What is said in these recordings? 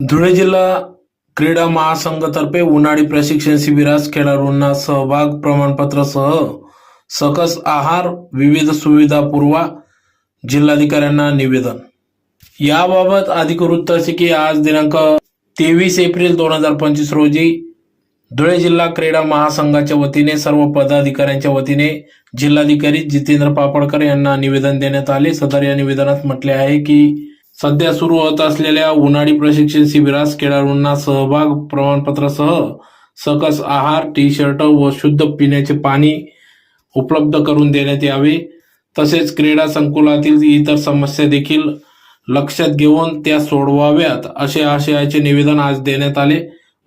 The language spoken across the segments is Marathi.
धुळे जिल्हा क्रीडा महासंघातर्फे उन्हाळी प्रशिक्षण शिबिरास खेळाडूंना सहभाग प्रमाणपत्रासह सकस आहार विविध सुविधा पुरवा जिल्हाधिकाऱ्यांना निवेदन. याबाबत अधिक वृत्त असे की आज दिनांक तेवीस एप्रिल दोन हजार पंचवीस रोजी धुळे जिल्हा क्रीडा महासंघाच्या वतीने सर्व पदाधिकाऱ्यांच्या वतीने जिल्हाधिकारी जितेंद्र पापडकर यांना निवेदन देण्यात आले. सदर या निवेदनात म्हटले आहे की सध्या सुरू होत असलेल्या उन्हाळी प्रशिक्षण शिबिरास खेळाडूंना सहभाग प्रमाणपत्रासह सकस आहार टी शर्ट व शुद्ध पिण्याचे पाणी उपलब्ध करून देण्यात यावे. तसेच क्रीडा संकुलातील इतर समस्या देखील लक्षात घेऊन त्या सोडवाव्यात असे आशयाचे निवेदन आज देण्यात आले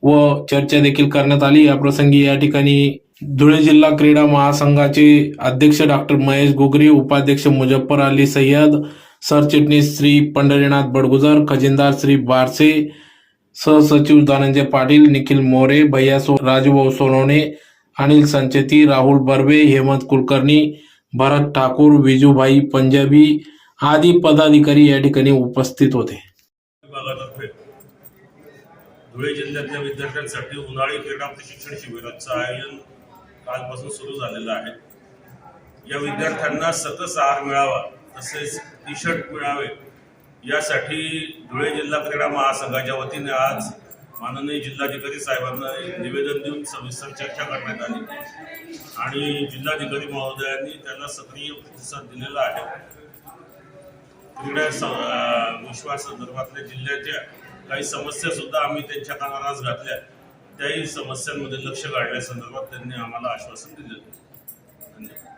व चर्चा देखील करण्यात आली. या प्रसंगी या ठिकाणी धुळे जिल्हा क्रीडा महासंघाचे अध्यक्ष डॉक्टर महेश गोगरी उपाध्यक्ष मुजफ्फर अली सय्यद सरचिटणीस श्री पंढरीनाथ बडगुजर खजिनदार श्री बारसे सहसचिव धनंजय पाटील निखिल मोरे भैया सो राजूभाऊ सोनवणे अनिल संचेती राहुल बर्वे हेमंत कुलकर्णी भरत ठाकूर विजूभाई पंजाबी आदी पदाधिकारी या ठिकाणी उपस्थित होते. धुळे जिल्ह्यातल्या विद्यार्थ्यांसाठी उन्हाळी क्रीडा प्रशिक्षण शिबिराचं आयोजन कालपासून सुरू झालेलं आहे. या विद्यार्थ्यांना सकस आहार मिळावा तसेच टी शर्ट मिळावे. यासाठी धुळे जिल्हा क्रीडा महासंघाच्या वतीने आज माननीय जिल्हाधिकारी साहेबांना निवेदन देऊन सविस्तर चर्चा करण्यात आली. आणि जिल्हाधिकारी महोदयांनी त्याला सक्रिय प्रतिसाद दिलेला आहे. क्रीडा विश्वासंदर्भातल्या जिल्ह्याच्या काही समस्या सुद्धा आम्ही त्यांच्या कानावर आज घातल्या. त्याही समस्यांमध्ये लक्ष काढण्यासंदर्भात त्यांनी आम्हाला आश्वासन दिलेलं धन्यवाद.